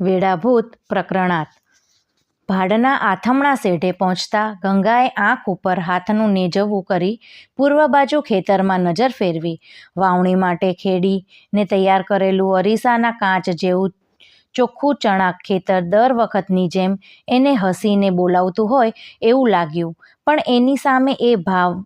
વેડાભૂત પ્રકરણાત. ભાડના આથમણા શેઢે પહોંચતા ગંગાએ આંખ ઉપર હાથનું નેજવું કરી પૂર્વ બાજુ ખેતરમાં નજર ફેરવી. વાવણી માટે ખેડીને તૈયાર કરેલું અરીસાના કાચ જેવું ચોખ્ખું ચણા ખેતર દર વખતની જેમ એને હસીને બોલાવતું હોય એવું લાગ્યું, પણ એની સામે એ ભાવ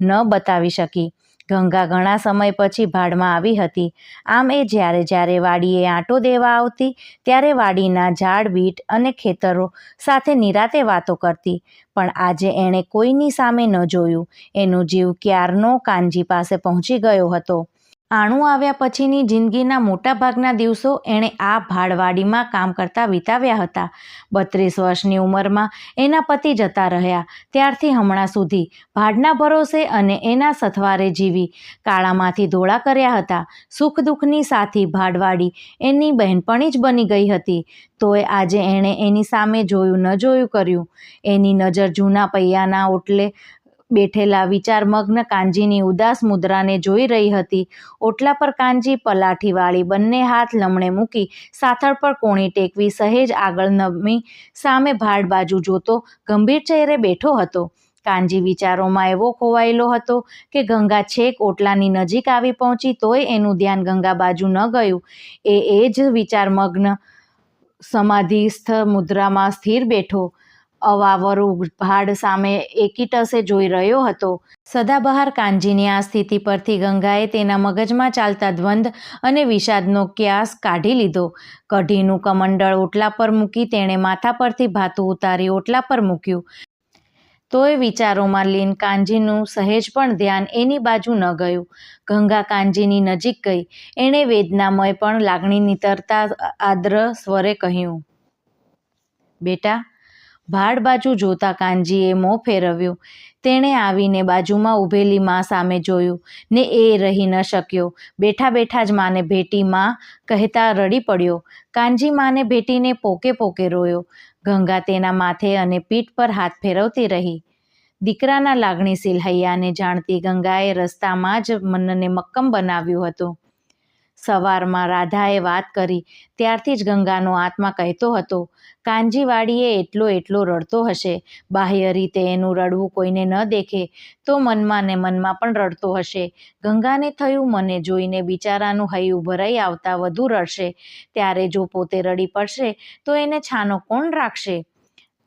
ન બતાવી શકી. ગંગા ઘણા સમય પછી ભાડમાં આવી હતી. આમ એ જ્યારે જ્યારે વાડીએ આંટો દેવા આવતી, ત્યારે વાડીના ઝાડ, બીટ અને ખેતરો સાથે નિરાતે વાતો કરતી. પણ આજે એણે કોઈની સામે ન જોયું. એનું જીવ ક્યારનો કાનજી પાસે પહોંચી ગયો હતો. આણું આવ્યા પછીની જિંદગીના મોટાભાગના દિવસો એણે આ ભાડવાડીમાં કામ કરતા વિતાવ્યા હતા. બત્રીસ વર્ષની ઉંમરમાં એના પતિ જતા રહ્યા. ત્યારથી હમણાં સુધી ભાડના ભરોસે અને એના સથવારે જીવી કાળામાંથી ધોળા કર્યા હતા. સુખ દુઃખની સાથી ભાડવાડી એની બહેનપણી જ બની ગઈ હતી. તોય આજે એણે એની સામે જોયું ન જોયું કર્યું. એની નજર જૂના પૈયાના ઓટલે બેઠેલા વિચારમગ્ન કાનજીની ઉદાસ મુદ્રાને જોઈ રહી હતી. ઓટલા પર કાનજી પલાઠીવાળી બંને હાથ લમણે મૂકી સાથળ પર કોણી ટેકવી સહેજ આગળ નમી સામે ભાડ બાજુ જોતો ગંભીર ચહેરે બેઠો હતો. કાનજી વિચારોમાં એવો ખોવાયેલો હતો કે ગંગા છેક ઓટલાની નજીક આવી પહોંચી તોય એનું ધ્યાન ગંગા બાજુ ન ગયું. એ એ જ વિચારમગ્ન સમાધિસ્થ મુદ્રામાં સ્થિર બેઠો. અવાવરુ ભાડ સામે એકીટસે જોઈ રહ્યો હતો. સદાબહાર કાનજીની આ સ્થિતિ પરથી ગંગાએ તેના મગજમાં ચાલતા દ્વંદ અને વિષાદનો ક્યાસ કાઢી લીધો. કઢીનું કમંડળ ઓટલા પર મૂકી તેણે માથા પરથી ભાતું ઉતારી ઓટલા પર મૂક્યું. તોય વિચારોમાં લીન કાનજીનું સહેજ પણ ધ્યાન એની બાજુ ન ગયું. ગંગા કાનજીની નજીક ગઈ. એણે વેદનામય પણ લાગણી નીતરતા આદ્ર સ્વરે કહ્યું, બેટા ભાડ બાજુ જોતા કાનજીએ મોં ફેરવ્યું. તેણે આવીને બાજુમાં ઊભેલી મા સામે જોયું ને એ રહી ન શક્યો. બેઠા બેઠા જ માને ભેટી માં કહેતા રડી પડ્યો. કાનજી માને ભેટીને પોકે પોકે રોયો. ગંગા તેના માથે અને પીઠ પર હાથ ફેરવતી રહી. દીકરાના લાગણીશીલ હૈયાને જાણતી ગંગાએ રસ્તામાં જ મનને મક્કમ બનાવ્યું હતું. સવારમાં રાધાએ વાત કરી. ત્યારથી જ ગંગાનો આત્મા કહેતો હતો, કાનજીવાડીએ એટલો એટલો રડતો હશે. બાહ્ય રીતે એનું રડવું કોઈને ન દેખે, તો મનમાં ને મનમાં પણ રડતો હશે. ગંગાને થયું મને જોઈને બિચારાનું હૈયું ભરાઈ આવતા વધુ રડશે. ત્યારે જો પોતે રડી પડશે, તો એને છાનો કોણ રાખશે?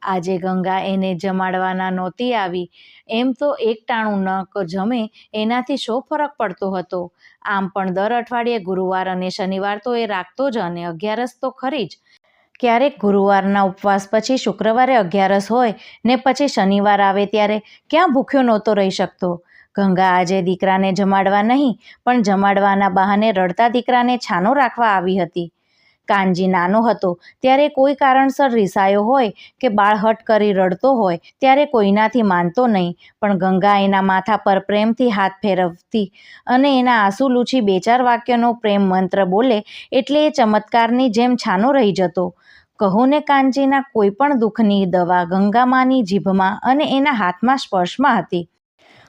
આજે ગંગા એને જમાડવાના નહોતી આવી. એમ તો એકટાણું ન જમે, એનાથી શો ફરક પડતો હતો? આમ પણ દર અઠવાડિયે ગુરુવાર અને શનિવાર તો એ રાખતો જ અને અગિયારસ તો ખરી જ. ક્યારેક ગુરુવારના ઉપવાસ પછી શુક્રવારે અગિયારસ હોય ને પછી શનિવાર આવે ત્યારે ક્યાં ભૂખ્યો નહોતો રહી શકતો? ગંગા આજે દીકરાને જમાડવા નહીં, પણ જમાડવાના બહાને રડતા દીકરાને છાનો રાખવા આવી હતી. કાનજી નાનો હતો. ત્યારે કોઈ કારણસર રીસાયો હોય કે બાળ હટ કરી રડતો હોય, ત્યારે કોઈનાથી માનતો નહીં. પણ ગંગા એના માથા પર પ્રેમથી હાથ ફેરવતી અને એના આંસુ લૂછી બે ચાર વાક્યનો પ્રેમ મંત્ર બોલે એટલે એ ચમત્કારની જેમ છાનો રહી જતો. કહો ને કાનજીના કોઈ પણ દુઃખની દવા ગંગામાની જીભમાં અને એના હાથમાં સ્પર્શમાં હતી.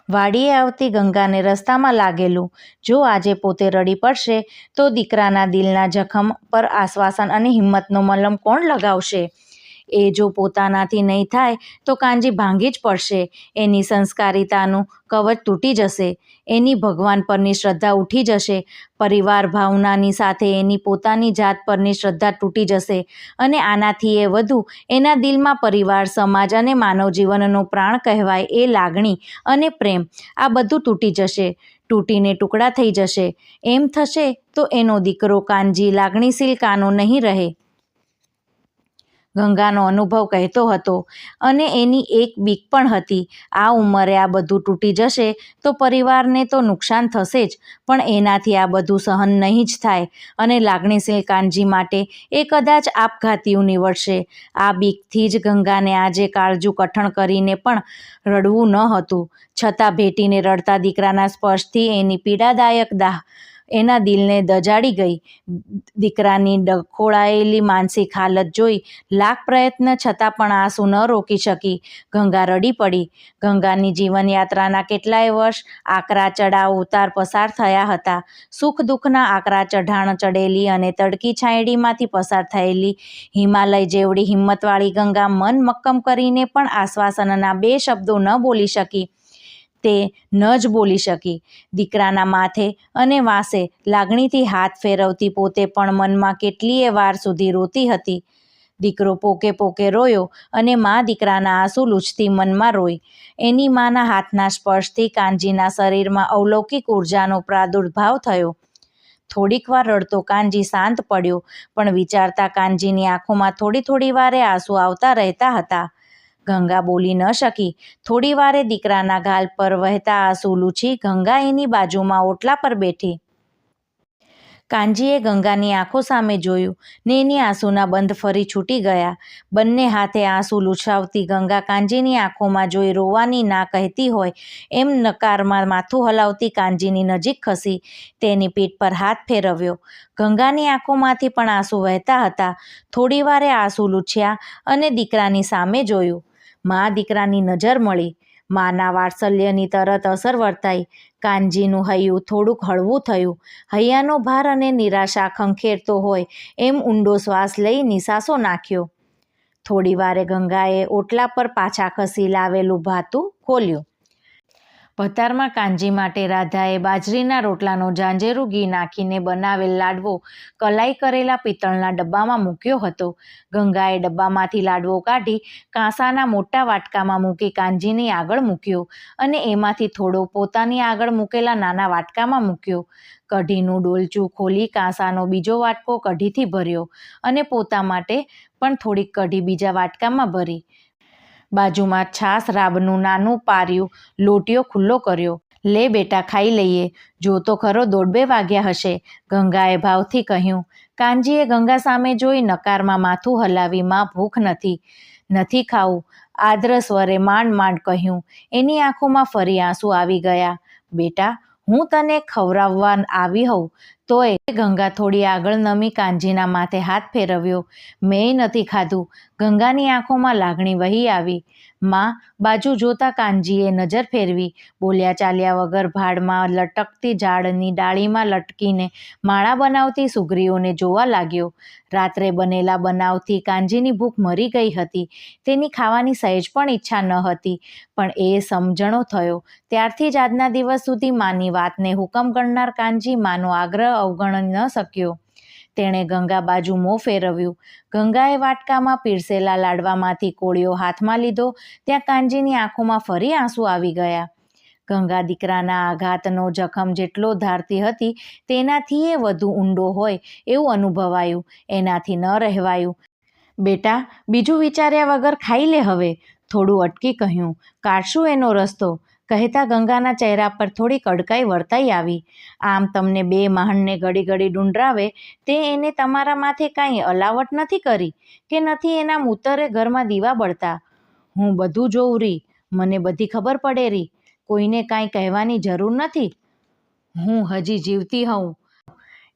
વાડીએ આવતી ગંગાને રસ્તામાં લાગેલું. જો આજે પોતે રડી પડશે, તો દીકરાના દિલના જખમ પર આશ્વાસન અને હિંમતનો મલમ કોણ લગાવશે? એ જો પોતાનાથી નહીં થાય, તો કાનજી ભાંગી જ પડશે. એની સંસ્કારિતાનું કવચ તૂટી જશે. એની ભગવાન પરની શ્રદ્ધા ઉઠી જશે. પરિવાર ભાવનાની સાથે એની પોતાની જાત પરની શ્રદ્ધા તૂટી જશે. અને આનાથી એ વધુ, એના દિલમાં પરિવાર, સમાજ અને માનવ જીવનનો પ્રાણ કહેવાય એ લાગણી અને પ્રેમ, આ બધું તૂટી જશે. તૂટીને ટુકડા થઈ જશે. એમ થશે તો એનો દીકરો કાનજી લાગણીશીલ કાનો નહીં રહે. ગંગાનો અનુભવ કહેતો હતો અને એની એક બીક પણ હતી. આ ઉંમરે આ બધું તૂટી જશે તો પરિવારને તો નુકસાન થશે જ, પણ એનાથી આ બધું સહન નહીં જ થાય અને લાગણીશીલ કાનજી માટે એ કદાચ આપઘાતીયું નીવડશે. આ બીકથી જ ગંગાને આજે કાળજું કઠણ કરીને પણ રડવું ન હતું. છતાં ભેટીને રડતા દીકરાના સ્પર્શથી એની પીડાદાયક દાહ એના દિલને દજાડી ગઈ. દીકરાની ડખોળાયેલી માનસિક હાલત જોઈ લાખ પ્રયત્ન છતાં પણ આંસુ ન રોકી શકી. ગંગા રડી પડી. ગંગાની જીવનયાત્રાના કેટલાય વર્ષ આકરા ચડાવ ઉતાર પસાર થયા હતા. સુખ દુઃખના આકરા ચઢાણ ચડેલી અને તડકી છાંયડીમાંથી પસાર થયેલી હિમાલય જેવડી હિંમતવાળી ગંગા મન મક્કમ કરીને પણ આશ્વાસનના બે શબ્દો ન બોલી શકી. તે ન જ બોલી શકી. દીકરાના માથે અને વાંસે લાગણીથી હાથ ફેરવતી પોતે પણ મનમાં કેટલીય વાર સુધી રોતી હતી. દીકરો પોકે પોકે રોયો અને મા દીકરાના આંસુ લૂછતી મનમાં રોઈ. એની માના હાથના સ્પર્શથી કાનજીના શરીરમાં અવલૌકિક ઉર્જાનો પ્રાદુર્ભાવ થયો. થોડીક વાર રડતો કાનજી શાંત પડ્યો, પણ વિચારતા કાનજીની આંખોમાં થોડી થોડી વારે આંસુ આવતા રહેતા હતા. ગંગા બોલી ન શકી. થોડી વારે દીકરાના ગાલ પર વહેતા આંસુ લૂછી ગંગા એની બાજુમાં ઓટલા પર બેઠી. કાનજીએ ગંગાની આંખો સામે જોયું. ને એની આંસુના બંધ ફરી છૂટી ગયા. બંને હાથે આંસુ લૂછાવતી ગંગા કાનજીની આંખોમાં જોઈ રોવાની ના કહેતી હોય એમ નકારમાં માથું હલાવતી કાનજીની નજીક ખસી. તેની પીઠ પર હાથ ફેરવ્યો. ગંગાની આંખોમાંથી પણ આંસુ વહેતા હતા. થોડી વારે આંસુ લૂછ્યા અને દીકરાની સામે જોયું. મા દીકરાની નજર મળી. માના વાત્સલ્યની તરત અસર વર્તાઈ. કાનજીનું હૈયું થોડુંક હળવું થયું. હૈયાનો ભાર અને નિરાશા ખંખેરતો હોય એમ ઊંડો શ્વાસ લઈ નિસાસો નાખ્યો. થોડી વારે ગંગાએ ઓટલા પર પાછા ખસી લાવેલું ભાતું ખોલ્યું. ભતારમાં કાંજી માટે રાધાએ બાજરીના રોટલાનો જાંજેરું ઘી નાખીને બનાવેલ લાડવો કલાઈ કરેલા પિત્તળના ડબ્બામાં મૂક્યો હતો. ગંગાએ ડબ્બામાંથી લાડવો કાઢી કાંસાના મોટા વાટકામાં મૂકી કાંજીની આગળ મૂક્યો અને એમાંથી થોડો પોતાની આગળ મૂકેલા નાના વાટકામાં મૂક્યો. કઢીનું ડોલચું ખોલી કાંસાનો બીજો વાટકો કઢીથી ભર્યો અને પોતા માટે પણ થોડીક કઢી બીજા વાટકામાં ભરી. બાજુમાં છાસ રાબનું નાનું પાર્યું, લોટીઓ ખુલ્લો કર્યો. લે બેટા, ખાઈ લઈએ. જો તો ખરો દોઢ બે વાગ્યા હશે. ગંગાએ ભાવથી કહ્યું. કાનજીએ ગંગા સામે જોઈ નકારમાં માથું હલાવી માં ભૂખ નથી. નથી ખાવું. આદ્ર સ્વરે માંડ માંડ કહ્યું. એની આંખોમાં ફરી આંસુ આવી ગયા. બેટા, હું તને ખવડાવવા આવી હોઉં. તોય ગંગા થોડી આગળ નમી કાનજીના માથે હાથ ફેરવ્યો. મેં નથી ખાધું. ગંગાની આંખોમાં લાગણી વહી આવી. માં બાજુ જોતા કાનજીએ નજર ફેરવી. બોલ્યા ચાલ્યા વગર ભાડમાં લટકતી ઝાડની ડાળીમાં લટકીને માળા બનાવતી સુગરીઓને જોવા લાગ્યો. રાત્રે બનેલા બનાવથી કાનજીની ભૂખ મરી ગઈ હતી. તેની ખાવાની સહેજ પણ ઈચ્છા ન હતી. પણ એ સમજણો થયો. ત્યારથી જ આજના દિવસ સુધી માની વાતને હુકમ ગણનાર કાનજી માનો આગ્રહ અવગણ ન શક્યો. તેણે ગંગા બાજુ મોં ફેરવ્યું. ગંગાએ વાટકામાં પીરસેલા લાડવામાંથી કોળિયો હાથમાં લીધો. ત્યાં કાનજીની આંખોમાં ફરી આંસુ આવી ગયા. ગંગા દીકરાના આઘાતનો જખમ જેટલો ધારતી હતી તેનાથીય વધુ ઊંડો હોય એવું અનુભવાયું. એનાથી ન રહેવાયું. બેટા, બીજું વિચાર્યા વગર ખાઈ લે હવે, થોડું અટકી કહ્યું. કાઢશું એનો રસ્તો. કહેતા ગંગાના ચહેરા પર થોડી કડકાઈ વર્તાઈ આવી. આમ તમને બે મહાણને ઘડી ઘડી ડુંડરાવે, તે એને તમારા માથે કાંઈ અલાવટ નથી કરી કે નથી એના મૂતરે ઘરમાં દીવા બળતા? હું બધું જોઉં રી, મને બધી ખબર પડે રી, કોઈને કાંઈ કહેવાની જરૂર નથી. હું હજી જીવતી હોઉં.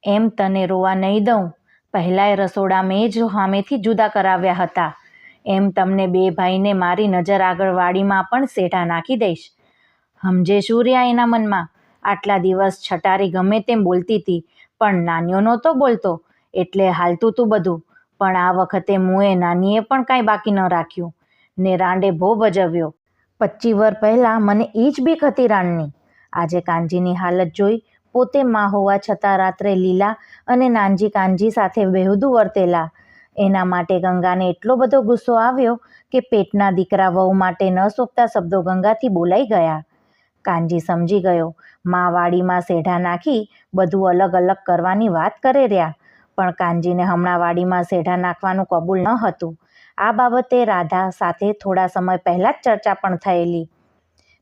એમ તને રોવા નહીં દઉં. પહેલાંય રસોડા મેં જ સામેથી જુદા કરાવ્યા હતા. એમ તમને બે ભાઈને મારી નજર આગળ વાડીમાં પણ સેઠા નાખી દઈશ. સમજે શું રહ્યા એના મનમાં. આટલા દિવસ છટારી ગમે તેમ બોલતી હતી, પણ નાનીઓ નહોતો બોલતો. એટલે હાલતું તું બધું. પણ આ વખતે મુએ નાનીએ પણ કાંઈ બાકી ન રાખ્યું. ને રાંડે ભો ભજવ્યો. પચી વર પહેલાં મને એ જ બીક હતી રાણની. આજે કાનજીની હાલત જોઈ પોતે માં હોવા છતાં રાત્રે લીલા અને નાનજી કાનજી સાથે બેહુદું વર્તેલા. એના માટે ગંગાને એટલો બધો ગુસ્સો આવ્યો કે પેટના દીકરા વહુ માટે ન સોંપતા શબ્દો ગંગાથી બોલાઈ ગયા. કાનજી સમજી ગયો. મા વાડીમાં સેઢા નાખી બધું અલગ અલગ કરવાની વાત કરે રહ્યા. પણ કાનજીને હમણાં વાડીમાં સેઢા નાખવાનું કબૂલ ન હતું. આ બાબતે રાધા સાથે થોડા સમય પહેલાં જ ચર્ચા પણ થયેલી.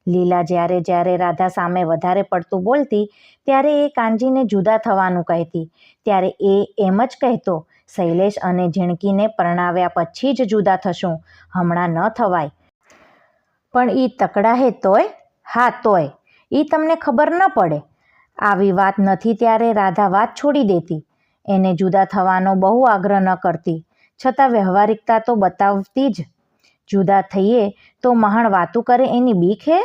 લીલા જ્યારે જ્યારે રાધા સામે વધારે પડતું બોલતી, ત્યારે એ કાનજીને જુદા થવાનું કહેતી. ત્યારે એ એમ જ કહેતો, શૈલેષ અને ઝીણકીને પરણાવ્યા પછી જ જુદા થશું. હમણાં ન થવાય. પણ એ તકડા હે તોય હા, તોય. એ તમને ખબર ન પડે. આવી વાત નથી ત્યારે રાધા વાત છોડી દેતી. એને જુદા થવાનો બહુ આગ્રહ ન કરતી. છતાં વ્યવહારિકતા તો બતાવતી જ. જુદા થઈએ તો મહાણ વાતું કરે એની બીક હે?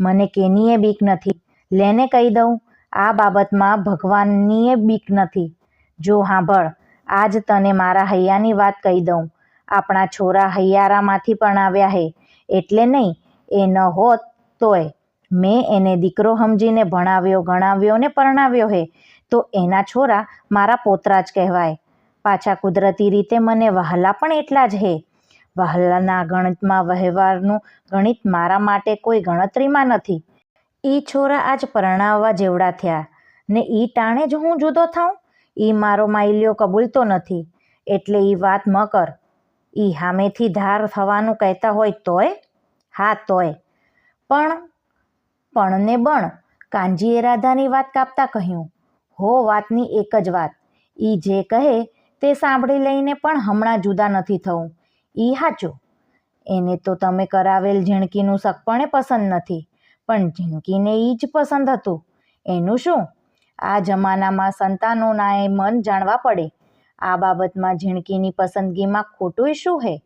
મને કેનીએ બીક નથી. લેને કહી દઉં, આ બાબતમાં ભગવાનનીએ બીક નથી. જો હાંભળ, આજ તને મારા હૈયાની વાત કહી દઉં. આપણા છોરા હૈયારામાંથી પણ આવ્યા હે. એટલે નહીં, એ ન હોત તોય. મેં એને દીકરો સમજીને ભણાવ્યો, ગણાવ્યો ને પરણાવ્યો હે. તો એના છોરા મારા પોતરા જ કહેવાય. પાછા કુદરતી રીતે મને વહાલા પણ એટલા જ હે. વહાલાના ગણિતમાં વહેવારનું ગણિત મારા માટે કોઈ ગણતરીમાં નથી. ઈ છોરા આજ પરણાવવા જેવડા થયા. ને ઈ ટાણે જ હું જુદો થાઉં? ઈ મારો માઇલ્યો કબૂલતો નથી. એટલે ઈ વાત ન કર. ઈ હામેથી ધાર થવાનું કહેતા હોય તોય? હા, તોય. પણ પણ ને બણ, કાનજીએ રાધાની વાત કાપતા કહ્યું. હો, વાતની એક જ વાત. ઈ જે કહે તે સાંભળી લઈને પણ હમણાં જુદા નથી થવું. ઈ હાચું. એને તો તમે કરાવેલ ઝીણકીનું સગપણે પસંદ નથી, પણ ઝીણકીને ઈ જ પસંદ હતું. એનું શું? આ જમાનામાં સંતાનોનાએ મન જાણવા પડે. આ બાબતમાં ઝીણકીની પસંદગીમાં ખોટુંય શું હે?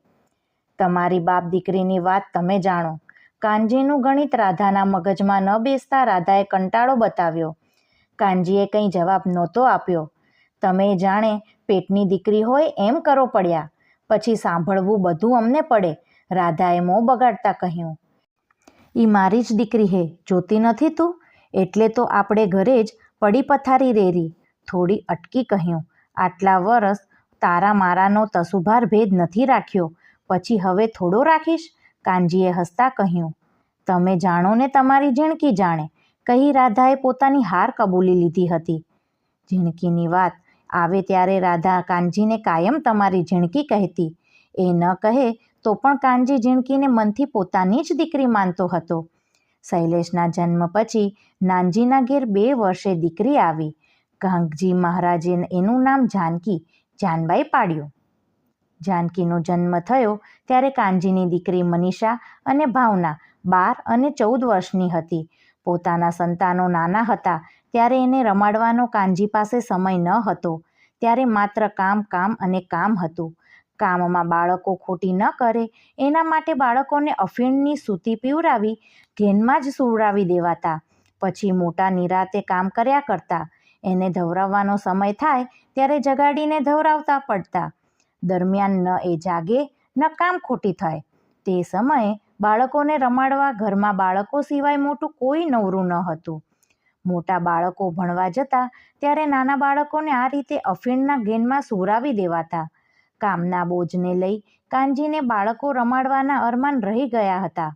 તમારી બાપ દીકરીની વાત તમે જાણો. કાનજીનું ગણિત રાધાના મગજમાં ન બેસતા રાધાએ કંટાળો બતાવ્યો. કાનજીએ કંઈ જવાબ નહોતો આપ્યો. તમે જાણે પેટની દીકરી હોય એમ કરો પડ્યા. પછી સાંભળવું બધું અમને પડે, રાધાએ મોં બગાડતા કહ્યું. ઈ મારી જ દીકરી હે, જોતી નથી તું? એટલે તો આપણે ઘરે જ પડી પથારી રેરી, થોડી અટકી કહ્યું. આટલા વરસ તારા મારાનો તસુભાર ભેદ નથી રાખ્યો. પછી હવે થોડો રાખીશ? કાનજીએ હસતા કહ્યું, તમે જાણો ને તમારી ઝીણકી જાણે કહી રાધાએ પોતાની હાર કબૂલી લીધી હતી. ઝીણકીની વાત આવે ત્યારે રાધા કાનજીને કાયમ તમારી ઝીણકી કહેતી. એ ન કહે તો પણ કાનજી ઝીણકીને મનથી પોતાની જ દીકરી માનતો હતો. શૈલેષના જન્મ પછી નાનજીના ઘેર બે વર્ષે દીકરી આવી. કાંકજી મહારાજે એનું નામ જાનકી, જાનબાઈ પાડ્યું. જાનકીનો જન્મ થયો ત્યારે કાનજીની દીકરી મનીષા અને ભાવના બાર અને ચૌદ વર્ષની હતી. પોતાના સંતાનો નાના હતા ત્યારે એને રમાડવાનો કાનજી પાસે સમય ન હતો. ત્યારે માત્ર કામ કામ અને કામ હતું. કામમાં બાળકો ખોટી ન કરે, એના માટે બાળકોને અફીણની સૂતી પીવડાવી ઘેનમાં જ સુવડાવી દેવાતા. પછી મોટા નિરાતે કામ કર્યા કરતા. એને ધવરાવવાનો સમય થાય ત્યારે જગાડીને ધવરાવતા પડતા. દરમિયાન ન એ જાગે, ન કામ ખોટી થાય. તે સમયે બાળકોને રમાડવા ઘરમાં બાળકો સિવાય મોટું કોઈ નવરું ન હતું. મોટા બાળકો ભણવા જતા ત્યારે નાના બાળકોને આ રીતે અફીણના ગેનમાં સુરાવી દેવાતા. કામના બોજને લઈ કાનજીને બાળકો રમાડવાના અરમાન રહી ગયા હતા.